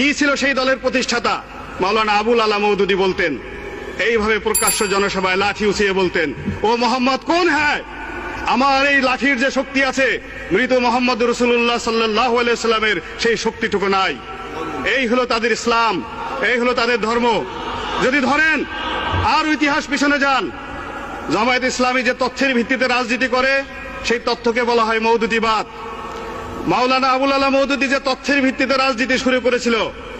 কি ছিল সেই দলের প্রতিষ্ঠাতা? মাওলানা আবুল আলা মৌদুদি বলতেন। এইভাবে প্রকাশ্য জনসভায় লাঠি উঠিয়ে বলতেন, ও মোহাম্মদ, কোন হ্যায় আমার এই লাঠির যে শক্তি আছে, মৃত মোহাম্মদ রসুল্লাহ সাল্লাহ সাল্লামের সেই শক্তিটুকু নাই। এই হলো তাদের ইসলাম, এই হলো তাদের ধর্ম। যদি ধরেন, আর ইতিহাস পিছনে যান। জামায়াত ইসলামী যে তথ্যের ভিত্তিতে রাজনীতি করে, সেই তথ্যকে বলা হয় মৌদুদিবাদ। মাওলানা আবুল আলা মৌদুদি যে তথ্যের ভিত্তিতে রাজনীতি শুরু করেছিল,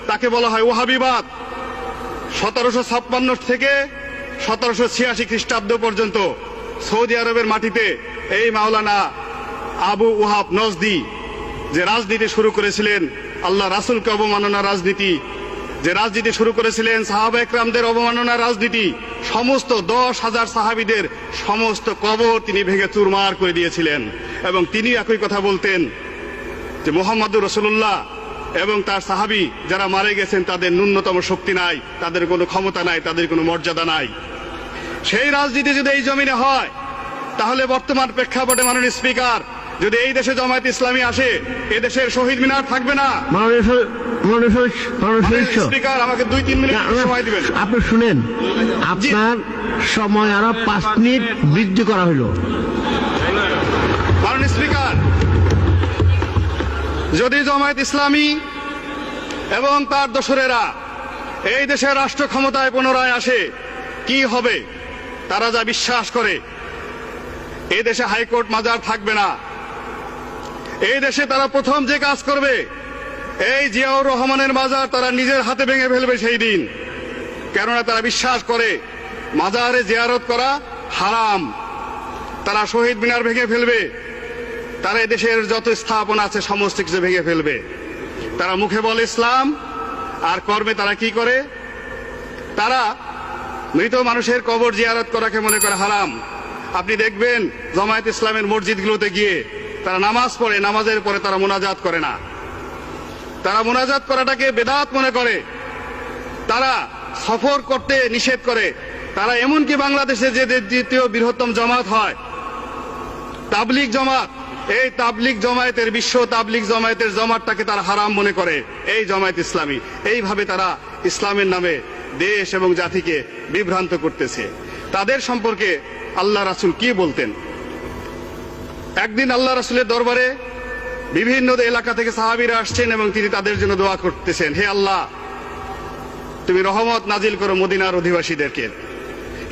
তাকে বলা হয় ওহাবিবাদ সতেরোশো ছাপ্পান্ন থেকে সতেরোশো ছিয়াশি খ্রিস্টাব্দ পর্যন্ত সৌদি আরবের মাটিতে এই মাওলানা আবু ওহাব নজদি যে রাজনীতি শুরু করেছিলেন, আল্লাহ রাসুলকে অবমাননা রাজনীতি, যে রাজনীতি শুরু করেছিলেন সাহাবা একরামদের অবমাননা রাজনীতি, সমস্ত দশ হাজার সাহাবিদের সমস্ত কবর তিনি ভেঙে চুরমার করে দিয়েছিলেন। এবং তিনি একই কথা বলতেন যে মোহাম্মদুর রসুল্লাহ এবং তার সাহাবি যারা মারা গেছেন তাদের ন্যূনতম শক্তি নাই তাদের কোনো ক্ষমতা নাই তাদের কোনো মর্যাদা নাই। সেই রাজনীতি যদি এই জমিনে হয় তাহলে বর্তমান প্রেক্ষাপটে মাননীয় স্পিকার যদি এই দেশে জামায়াত ইসলামী আসে এ দেশের শহীদ মিনার থাকবে না। স্পিকার আমাকে দুই তিন মিনিট সময় দিবেন। আপনি শুনেন আপনার সময় আরও পাঁচ মিনিট বৃদ্ধি করা হলো মাননীয় স্পিকার যদি জামায়াত ইসলামী এবং তার দোসরেরা এই দেশের রাষ্ট্র ক্ষমতায় পুনরায় আসে, কি হবে? তারা যা বিশ্বাস করে এই দেশে হাইকোর্ট মাজার থাকবে না। এই দেশে তারা প্রথম যে কাজ করবে, এই জিয়াউর রহমানের মাজার তারা নিজের হাতে ভেঙে ফেলবে সেই দিন। কেননা তারা বিশ্বাস করে, মাজারে জিয়ারত করা হারাম। তারা শহীদ মিনার ভেঙে ফেলবে। তারা দেশের যত স্থাপনা আছে, সমস্ত কিছু ভেঙে ফেলবে। তারা মুখে বলে ইসলাম, আর কর্মে তারা কি করে? তারা মৃত মানুষের কবর জিয়ারত করাকে মনে করে হারাম। আপনি দেখবেন জমায়েত ইসলামের মসজিদগুলোতে গিয়ে তারা নামাজ পড়ে, নামাজের পরে তারা মোনাজাত করে না। তারা মোনাজাত করাটাকে বেদাত মনে করে। তারা সফর করতে নিষেধ করে। তারা এমনকি বাংলাদেশে যে দ্বিতীয় বৃহত্তম জমাত হয়, তাবলিগ জামাত এই তাবলিগ জমায়েতের বিশ্ব তাবলিগ জমায়েতের জমাতটাকে তারা হারাম মনে করে। এই জমায়েত ইসলামী। এইভাবে তারা ইসলামের নামে দেশ এবং জাতিকে বিভ্রান্ত করতেছে। তাদের সম্পর্কে আল্লাহ রাসুল কি বলতেন? একদিন আল্লাহ রাসুলের দরবারে বিভিন্ন এলাকা থেকে সাহাবিরা আসছেন এবং তিনি তাদের জন্য দোয়া করতেছেন, হে আল্লাহ, তুমি রহমত নাজিল করো মদিনার অধিবাসীদেরকে।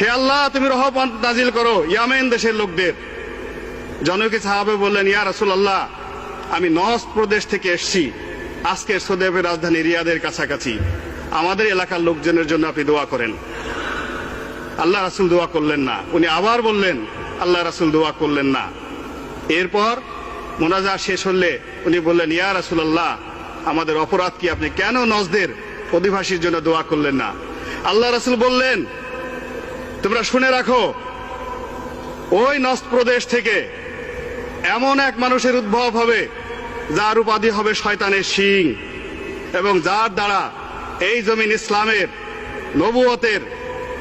হে আল্লাহ, তুমি রহমত নাজিল করো ইয়ামেন দেশের লোকদের। জনকে সাহাবে বললেন, ইয়া রাসুল আল্লাহ আমি নস প্রদেশ থেকে এসছি। আজকের সৌদি আরবের রাজধানী রিয়াদের কাছাকাছি। আমাদের এলাকার লোকজনের জন্য আপনি দোয়া করেন। আল্লাহ রাসুল দোয়া করলেন না। উনি আবার বললেন, আল্লাহ রাসুল দোয়া করলেন না। এরপর মোনাজা শেষ হলে উনি বললেন, ইয়া রাসুল আল্লাহ আমাদের অপরাধ কি আপনি কেন নজদের অধিবাসীর জন্য দোয়া করলেন না? আল্লাহ রাসুল বললেন, তোমরা শুনে রাখো, ওই নস্ত প্রদেশ থেকে এমন এক মানুষের উদ্ভব হবে, যার উপাধি হবে শয়তানের শিং, এবং যার দ্বারা এই জমিন ইসলামের নবুয়তের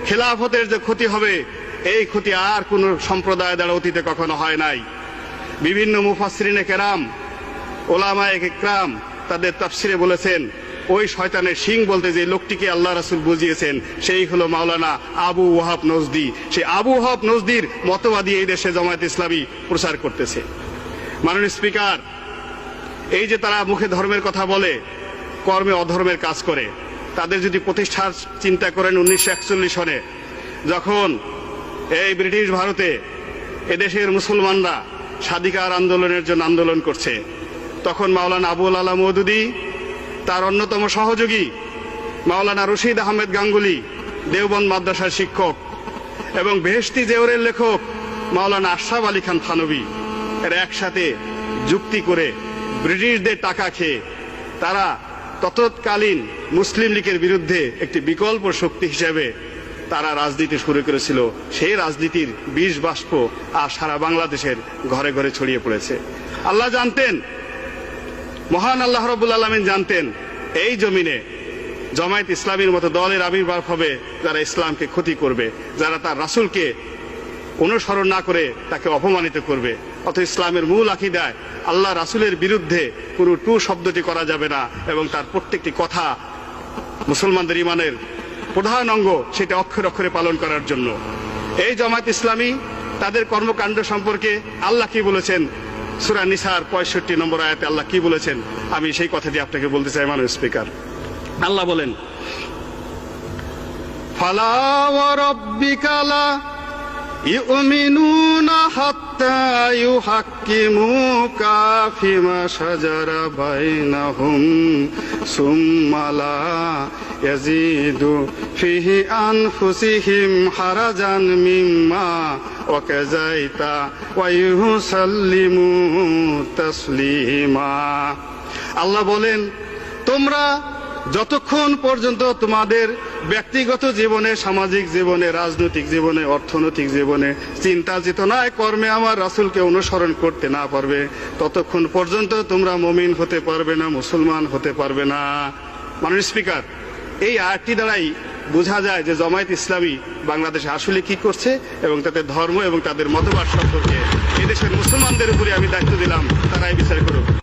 খেলাফতের যে ক্ষতি হবে, এই ক্ষতি আর কোন সম্প্রদায় দ্বারা অতীতে কখনো হয় নাই। বিভিন্ন মুফাসরিনে কেরাম, ওলামায়ে ইকরাম তাদের তাফসিরে বলেছেন ওই শয়তানের সিং বলতে যে লোকটিকে আল্লাহ রাসুল বুঝিয়েছেন, সেই হলো মাওলানা আবু ওহাব নজদি। সেই আবু ওহাব নজদির মতবাদী এই দেশে জামায়াত ইসলামী প্রচার করতেছে। মাননীয় স্পিকার, এই যে তারা মুখে ধর্মের কথা বলে, কর্মে অধর্মের কাজ করে, তাদের যদি প্রতিষ্ঠার চিন্তা করেন উনিশশো একচল্লিশ সনে, যখন এই ব্রিটিশ ভারতে এদেশের মুসলমানরা স্বাধিকার আন্দোলনের জন্য আন্দোলন করছে, তখন মাওলানা আবুল আলা মৌদুদি তার অন্যতম সহযোগী মাওলানা রশিদ আহমেদ গাঙ্গুলি, দেওবন্দ মাদ্রাসার শিক্ষক এবং বেহেশতি জেওরের লেখক মাওলানা আশরাফ আলী খান থানবী এরা একসাথে যুক্তি করে ব্রিটিশদের টাকা খেয়ে তারা তৎকালীন মুসলিম লীগের বিরুদ্ধে একটি বিকল্প শক্তি হিসেবে তারা রাজনীতি শুরু করেছিল। সেই রাজনীতির বিষ বাষ্প আর সারা বাংলাদেশের ঘরে ঘরে ছড়িয়ে পড়েছে। আল্লাহ জানতেন মহান আল্লাহ রবুল আলমিন জানতেন, এই জমিনে জমায়েত ইসলামীর মতো দলের আবির্ভাব হবে, যারা ইসলামকে ক্ষতি করবে, যারা তার রাসূলকে অনুসরণ না করে তাকে অপমানিত করবে। অথবা ইসলামের মূল আকিদায় আল্লাহ রাসুলের বিরুদ্ধে কোনো টু শব্দটি করা যাবে না এবং তার প্রত্যেকটি কথা মুসলমানদের ইমানের প্রধান অঙ্গ সেটা অক্ষরে অক্ষরে পালন করার জন্য। এই জামাত ইসলামী তাদের কর্মকাণ্ড সম্পর্কে আল্লাহ কি বলেছেন? সুরা নিসার পঁয়ষট্টি নম্বর আয়াতে আল্লাহ কি বলেছেন? আমি সেই কথাটি আপনাকে বলতে চাই মানুষ স্পিকার। আল্লাহ বলেন, ফালা হাত্তা ইউহাক্কিমুকা ফিমা শাজারা বাইনাহুম সুম্মা লা ইয়াজিদু ফিহি আনফুসিহিম হারাজান মিম্মা ওয়াকাযাইতা ওয়া ইউসাল্লিমু তাসলিমা আল্লাহ বলেন, তোমরা যতক্ষণ পর্যন্ত তোমাদের ব্যক্তিগত জীবনে, সামাজিক জীবনে, রাজনৈতিক জীবনে, অর্থনৈতিক জীবনে চিন্তা চেতনায় কর্মে আমার রাসূলকে অনুসরণ করতে না পারবে। ততক্ষণ পর্যন্ত তোমরা মমিন হতে পারবে না, মুসলমান হতে পারবে না। মাননীয় স্পিকার, এই আয়াতটি দ্বারাই বোঝা যায় যে জমায়েত ইসলামী বাংলাদেশে আসলে কি করছে এবং তাদের ধর্ম এবং তাদের মতবাদ সম্পর্কে এদেশের মুসলমানদের উপরে আমি দায়িত্ব দিলাম, তারাই বিচার করুক।